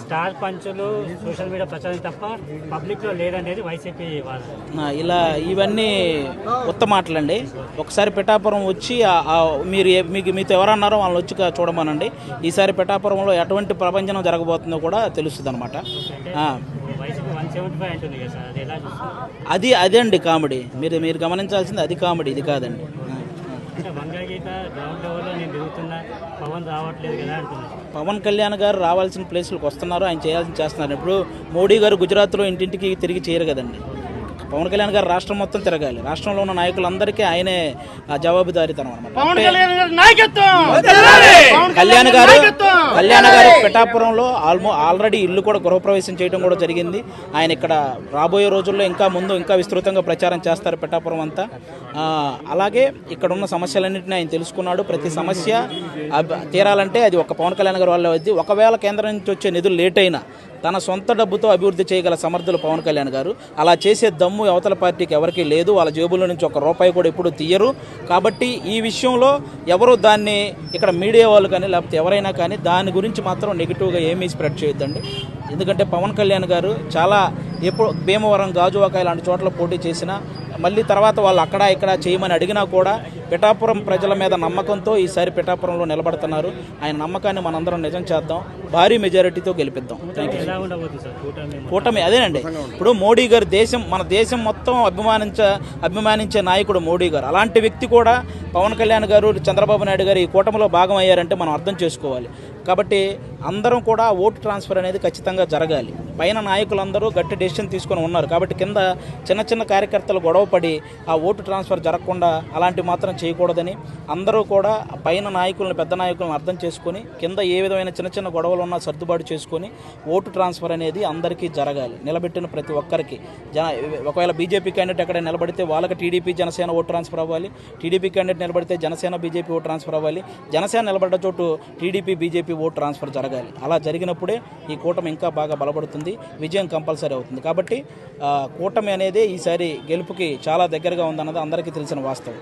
Star పంచులు social media ప్రచారం తప్ప పబ్లిక్లో లేదనేది వైసీపీ ఇలా ఇవన్నీ కొత్త మాటలండి. ఒకసారి పిఠాపురం వచ్చి మీరు మీకు మీతో ఎవరన్నారో వాళ్ళని వచ్చి చూడమనండి. ఈసారి పిఠాపురంలో ఎటువంటి ప్రపంచం జరగబోతుందో కూడా తెలుస్తుంది అనమాట అది అది అండి కామెడీ. మీరు మీరు గమనించాల్సింది అది కామెడీ ఇది కాదండి. అంటే వంగగీత గ్రౌండ్ లెవెల్లో నేను తిరుగుతున్నా పవన్ రావట్లేదు కదా అంటున్నారు పవన్ కళ్యాణ్ గారు రావాల్సిన ప్లేసులకు వస్తున్నారు ఆయన చేయాల్సిన చేస్తున్నారు. ఇప్పుడు మోడీ గారు గుజరాత్లో ఇంటింటికి తిరిగి చేయరు కదండి. పవన్ కళ్యాణ్ గారు రాష్ట్రం మొత్తం తిరగాలి. రాష్ట్రంలో ఉన్న నాయకులందరికీ ఆయనే ఆ జవాబుదారీతనం అనమాట కళ్యాణ్ గారు కళ్యాణ్ గారు పిఠాపురంలో ఆల్మో ఆల్రెడీ ఇల్లు కూడా గృహప్రవేశం చేయడం కూడా జరిగింది. ఆయన ఇక్కడ రాబోయే రోజుల్లో ఇంకా ముందు ఇంకా విస్తృతంగా ప్రచారం చేస్తారు పిఠాపురం అంతా. అలాగే ఇక్కడ ఉన్న సమస్యలన్నింటినీ ఆయన తెలుసుకున్నాడు. ప్రతి సమస్య తీరాలంటే అది ఒక పవన్ కళ్యాణ్ గారి వల్ల వచ్చి ఒకవేళ కేంద్రం నుంచి వచ్చే నిధులు లేట్ అయినా తన సొంత డబ్బుతో అభివృద్ధి చేయగల సమర్థులు పవన్ కళ్యాణ్ గారు. అలా చేసే దమ్ము అవతల పార్టీకి ఎవరికీ లేదు. వాళ్ళ జేబుల నుంచి ఒక రూపాయి కూడా ఎప్పుడు తీయరు. కాబట్టి ఈ విషయంలో ఎవరు దాన్ని ఇక్కడ మీడియా వాళ్ళు కానీ లేకపోతే ఎవరైనా కానీ దాని గురించి మాత్రం నెగిటివ్గా ఏమీ స్ప్రెడ్ చేయొద్దండి. ఎందుకంటే పవన్ కళ్యాణ్ గారు చాలా ఎప్పుడు భీమవరం గాజువాక ఇలాంటి చోట్ల పోటీ చేసినా మళ్ళీ తర్వాత వాళ్ళు అక్కడ ఇక్కడ చేయమని అడిగినా కూడా పిఠాపురం ప్రజల మీద నమ్మకంతో ఈసారి పిఠాపురంలో నిలబడుతున్నారు. ఆయన నమ్మకాన్ని మనందరం నిజం చేద్దాం. భారీ మెజారిటీతో గెలిపిద్దాం. థ్యాంక్ యూ కూటమి అదేనండి. ఇప్పుడు మోడీ గారు దేశం మన దేశం మొత్తం అభిమానించ అభిమానించే నాయకుడు మోడీ గారు. అలాంటి వ్యక్తి కూడా పవన్ కళ్యాణ్ గారు చంద్రబాబు నాయుడు గారు ఈ కూటమిలో భాగం అయ్యారంటే మనం అర్థం చేసుకోవాలి. కాబట్టి అందరం కూడా ఓటు ట్రాన్స్ఫర్ అనేది ఖచ్చితంగా జరగాలి. పైన నాయకులందరూ గట్టి డెసిషన్ తీసుకొని ఉన్నారు. కాబట్టి కింద చిన్న చిన్న కార్యకర్తలు గొడవపడి ఆ ఓటు ట్రాన్స్ఫర్ జరగకుండా అలాంటివి మాత్రం చేయకూడదని అందరూ కూడా పైన నాయకులను పెద్ద నాయకులను అర్థం చేసుకొని కింద ఏ విధమైన చిన్న చిన్న గొడవలు ఉన్నా సర్దుబాటు చేసుకొని ఓటు ట్రాన్స్ఫర్ అనేది అందరికీ జరగాలి. నిలబెట్టిన ప్రతి ఒక్కరికి. జన ఒకవేళ బీజేపీ క్యాండిడేట్ ఎక్కడ నిలబడితే వాళ్ళకి టీడీపీ జనసేన ఓటు ట్రాన్స్ఫర్ అవ్వాలి. టీడీపీ క్యాండిడేట్ నిలబడితే జనసేన బీజేపీ ఓటు ట్రాన్స్ఫర్ అవ్వాలి. జనసేన నిలబడ్డ చోటు టీడీపీ బీజేపీ ఓటు ట్రాన్స్ఫర్ జరగాలి. అలా జరిగినప్పుడే ఈ కూటమి ఇంకా బాగా బలపడుతుంది. విజయం కంపల్సరీ అవుతుంది. కాబట్టి కూటమి అనేది ఈసారి గెలుపుకి చాలా దగ్గరగా ఉందన్నది అందరికీ తెలిసిన వాస్తవం.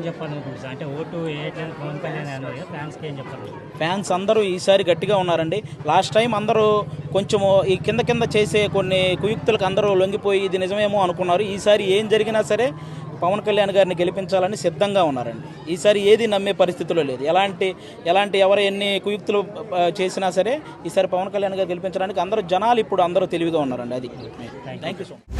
ఏం చెప్పాలనుకుంటున్నారు? అంటే ఓటు వేయట్లేదు పవన్ కళ్యాణ్ అన్నారు కదా ఫ్యాన్స్కి ఏం చెప్పాలి ఫ్యాన్స్ అందరూ ఈసారి గట్టిగా ఉన్నారండి. లాస్ట్ టైం అందరూ కొంచెము ఈ కింద కింద చేసే కొన్ని కుయుక్తులకు అందరూ లొంగిపోయి ఇది నిజమేమో అనుకున్నారు. ఈసారి ఏం జరిగినా సరే పవన్ కళ్యాణ్ గారిని గెలిపించాలని సిద్ధంగా ఉన్నారండి. ఈసారి ఏది నమ్మే పరిస్థితిలో లేదు. ఎలాంటి ఎలాంటి ఎవరు ఎన్ని కుయుక్తులు చేసినా సరే ఈసారి పవన్ కళ్యాణ్ గారు గెలిపించడానికి అందరూ జనాలు ఇప్పుడు అందరూ తెలివిగా ఉన్నారండి. అది. Thank you so much